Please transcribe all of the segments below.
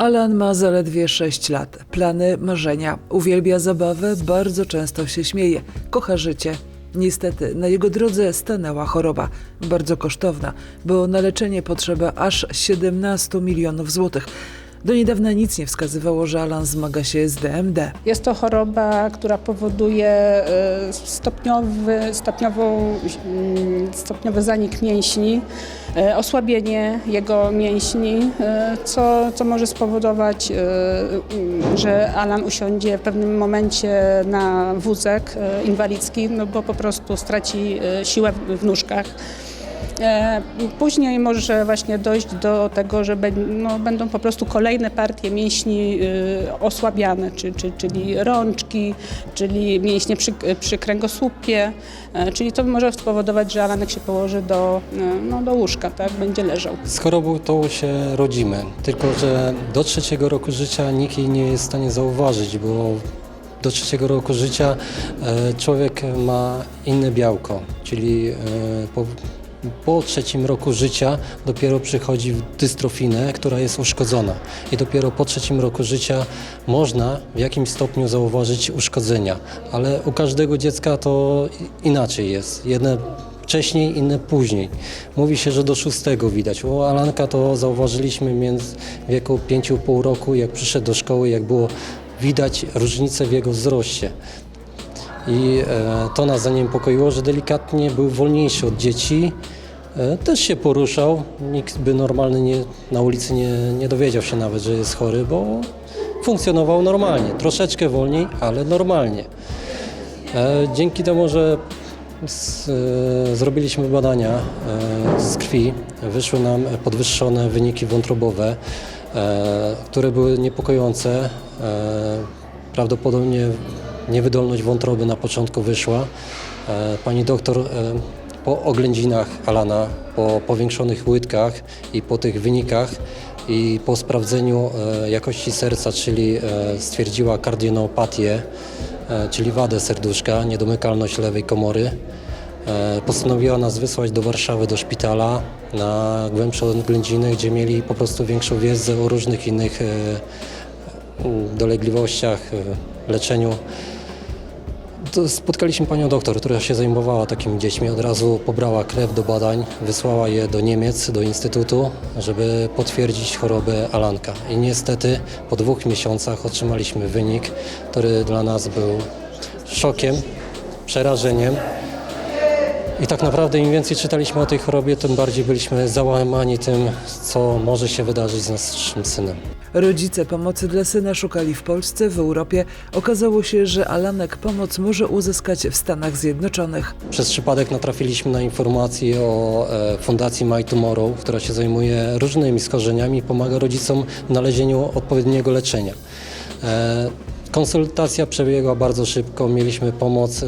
Alan ma zaledwie 6 lat. Plany, marzenia. Uwielbia zabawę, bardzo często się śmieje. Kocha życie. Niestety na jego drodze stanęła choroba, bardzo kosztowna, bo na leczenie potrzeba aż 17 milionów złotych. Do niedawna nic nie wskazywało, że Alan zmaga się z DMD. Jest to choroba, która powoduje e, stopniowy, stopniową, mm, stopniowy zanik mięśni, e, osłabienie jego mięśni, e, co, co może spowodować, mm, że Alan usiądzie w pewnym momencie na wózek inwalidzki, no bo po prostu straci siłę w nóżkach. E, Później może właśnie dojść do tego, że no, będą po prostu kolejne partie mięśni y, osłabiane, czy, czy, czyli rączki, czyli mięśnie przy, kręgosłupie, e, czyli to może spowodować, że Alanek się położy do, e, no, do łóżka, tak, będzie leżał. Z chorobą tą się rodzimy, tylko że do trzeciego roku życia nikt jej nie jest w stanie zauważyć, bo do trzeciego roku życia człowiek ma inne białko, czyli po, po trzecim roku życia dopiero przychodzi dystrofinę, która jest uszkodzona i dopiero po trzecim roku życia można w jakimś stopniu zauważyć uszkodzenia, ale u każdego dziecka to inaczej jest. Jedne wcześniej, inne później. Mówi się, że do szóstego widać. U Alanka to zauważyliśmy między w wieku 5,5 roku, jak przyszedł do szkoły, jak było widać różnicę w jego wzroście. I e, to nas zaniepokoiło, że delikatnie był wolniejszy od dzieci. E, też się poruszał. Nikt by normalny nie, na ulicy nie, nie dowiedział się nawet, że jest chory, bo funkcjonował normalnie. Troszeczkę wolniej, ale normalnie. E, dzięki temu, że z, zrobiliśmy badania z krwi, wyszły nam podwyższone wyniki wątrobowe, które były niepokojące. Prawdopodobnie niewydolność wątroby na początku wyszła. E, pani doktor e, po oględzinach Alana, po powiększonych łydkach i po tych wynikach i po sprawdzeniu e, jakości serca, czyli stwierdziła kardioneopatię, e, czyli wadę serduszka, niedomykalność lewej komory. Postanowiła nas wysłać do Warszawy, do szpitala na głębsze oględziny, gdzie mieli po prostu większą wiedzę o różnych innych dolegliwościach, leczeniu. Spotkaliśmy panią doktor, która się zajmowała takimi dziećmi. Od razu pobrała krew do badań, wysłała je do Niemiec, do instytutu, żeby potwierdzić chorobę Alanka. I niestety po dwóch miesiącach otrzymaliśmy wynik, który dla nas był szokiem, przerażeniem. I tak naprawdę im więcej czytaliśmy o tej chorobie, tym bardziej byliśmy załamani tym, co może się wydarzyć z naszym synem. Rodzice pomocy dla syna szukali w Polsce, w Europie. Okazało się, że Alanek pomoc może uzyskać w Stanach Zjednoczonych. Przez przypadek natrafiliśmy na informację o e, Fundacji My Tomorrow, która się zajmuje różnymi schorzeniami i pomaga rodzicom w znalezieniu odpowiedniego leczenia. E, Konsultacja przebiegła bardzo szybko, mieliśmy pomoc e,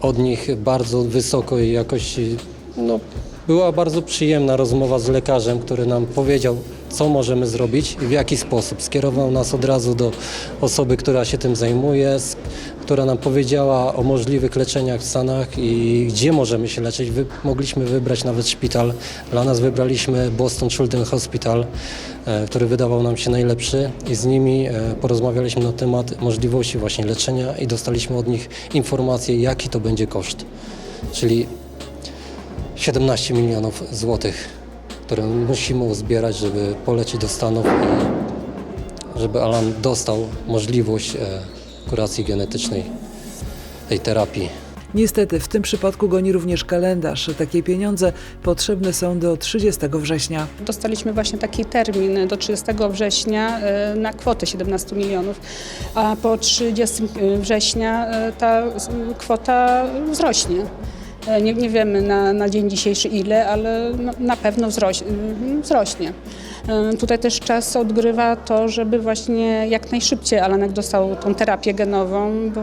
od nich bardzo wysokiej jakości. No, była bardzo przyjemna rozmowa z lekarzem, który nam powiedział, co możemy zrobić i w jaki sposób. Skierował nas od razu do osoby, która się tym zajmuje, która nam powiedziała o możliwych leczeniach w Stanach i gdzie możemy się leczyć. Wy, mogliśmy wybrać nawet szpital. Dla nas wybraliśmy Boston Children's Hospital, e, który wydawał nam się najlepszy i z nimi e, porozmawialiśmy na temat możliwości właśnie leczenia i dostaliśmy od nich informację, jaki to będzie koszt. Czyli 17 milionów złotych, które musimy uzbierać, żeby polecieć do Stanów i żeby Alan dostał możliwość e, kuracji genetycznej, tej terapii. Niestety w tym przypadku goni również kalendarz. Takie pieniądze potrzebne są do 30 września. Dostaliśmy właśnie taki termin do 30 września e, na kwotę 17 milionów, a po 30 września e, ta s- kwota wzrośnie. E, Nie, nie wiemy na, na dzień dzisiejszy ile, ale na, pewno wzroś, mm, wzrośnie. E, Tutaj też czas odgrywa to, żeby właśnie jak najszybciej Alanek dostał tą terapię genową, bo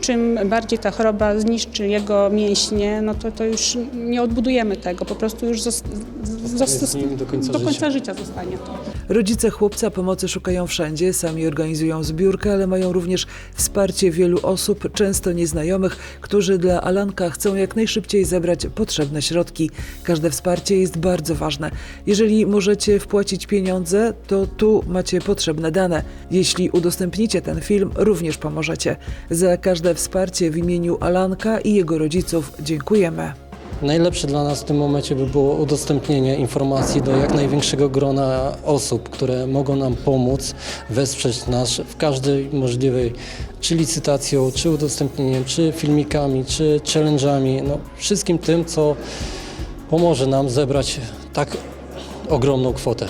czym bardziej ta choroba zniszczy jego mięśnie, no to, to już nie odbudujemy tego, po prostu już do końca do końca życia. życia zostanie to. Rodzice chłopca pomocy szukają wszędzie, sami organizują zbiórkę, ale mają również wsparcie wielu osób, często nieznajomych, którzy dla Alanka chcą jak najszybciej zebrać potrzebne środki. Każde wsparcie jest bardzo ważne. Jeżeli możecie wpłacić pieniądze, to tu macie potrzebne dane. Jeśli udostępnicie ten film, również pomożecie. Za każde wsparcie w imieniu Alanka i jego rodziców dziękujemy. Najlepsze dla nas w tym momencie by było udostępnienie informacji do jak największego grona osób, które mogą nam pomóc, wesprzeć nas w każdej możliwej, czy licytacją, czy udostępnieniem, czy filmikami, czy challenge'ami, no wszystkim tym, co pomoże nam zebrać tak ogromną kwotę.